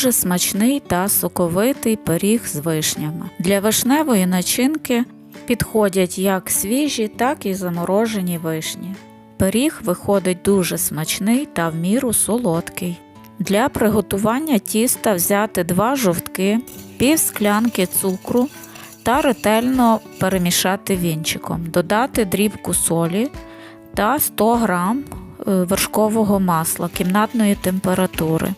дуже смачний та соковитий пиріг з вишнями. Для вишневої начинки підходять як свіжі, так і заморожені вишні. Пиріг виходить дуже смачний та в міру солодкий. Для приготування тіста взяти два жовтки, пів склянки цукру та ретельно перемішати вінчиком, додати дрібку солі та 100 г вершкового масла кімнатної температури.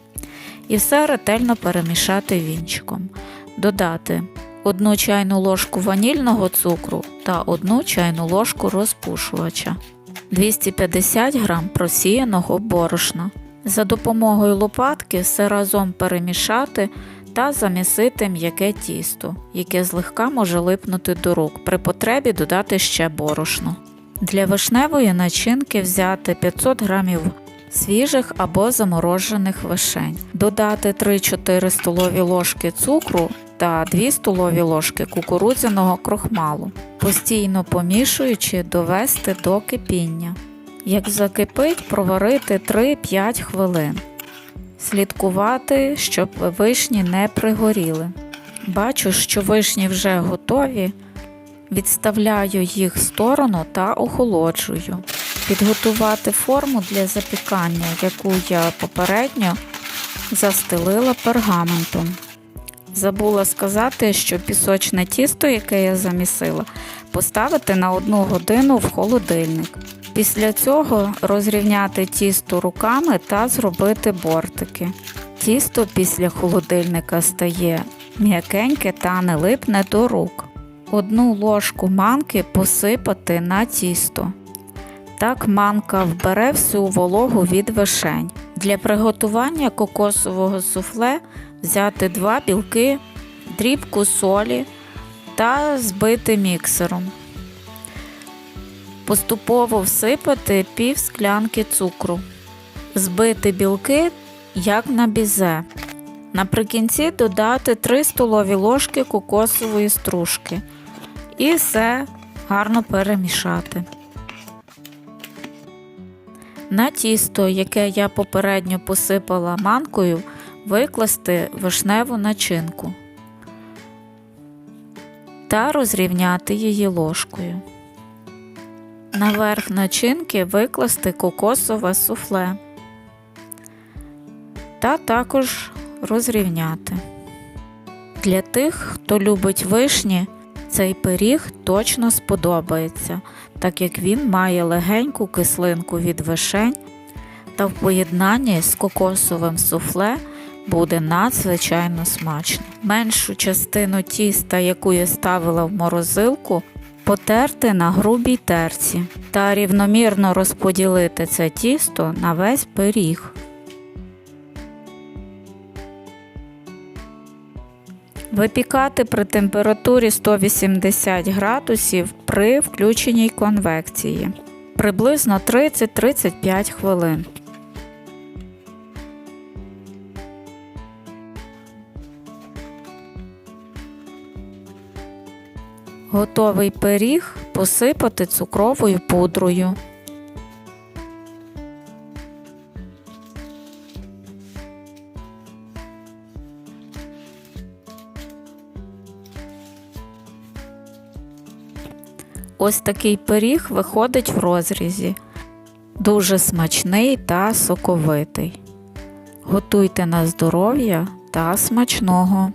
І все ретельно перемішати вінчиком. Додати 1 чайну ложку ванільного цукру та 1 чайну ложку розпушувача, 250 г просіяного борошна. За допомогою лопатки все разом перемішати та замісити м'яке тісто, яке злегка може липнути до рук. При потребі додати ще борошно. Для вишневої начинки взяти 500 г свіжих або заморожених вишень, додати 3-4 столові ложки цукру та 2 столові ложки кукурудзяного крохмалу, постійно помішуючи довести до кипіння. Як закипить, проварити 3-5 хвилин. Слідкувати, щоб вишні не пригоріли. Бачу, що вишні вже готові. Відставляю їх в сторону та охолоджую. Підготувати форму для запікання, яку я попередньо застелила пергаментом. Забула сказати, що пісочне тісто, яке я замісила, поставити на 1 годину в холодильник. Після цього розрівняти тісто руками та зробити бортики. Тісто після холодильника стає м'якеньке та не липне до рук. Одну ложку манки посипати на тісто. Так манка вбере всю вологу від вишень. Для приготування кокосового суфле взяти два білки, дрібку солі та збити міксером. Поступово всипати пів склянки цукру. Збити білки як на бізе. Наприкінці додати 3 столові ложки кокосової стружки. І все гарно перемішати. На тісто, яке я попередньо посипала манкою, викласти вишневу начинку та розрівняти її ложкою. Наверх начинки викласти кокосове суфле та також розрівняти. Для тих, хто любить вишні, цей пиріг точно сподобається, так як він має легеньку кислинку від вишень та в поєднанні з кокосовим суфле буде надзвичайно смачно. Меншу частину тіста, яку я ставила в морозилку, потерти на грубій терці та рівномірно розподілити це тісто на весь пиріг. Випікати при температурі 180 градусів при включеній конвекції приблизно 30-35 хвилин. Готовий пиріг посипати цукровою пудрою. Ось такий пиріг виходить в розрізі. Дуже смачний та соковитий. Готуйте на здоров'я та смачного!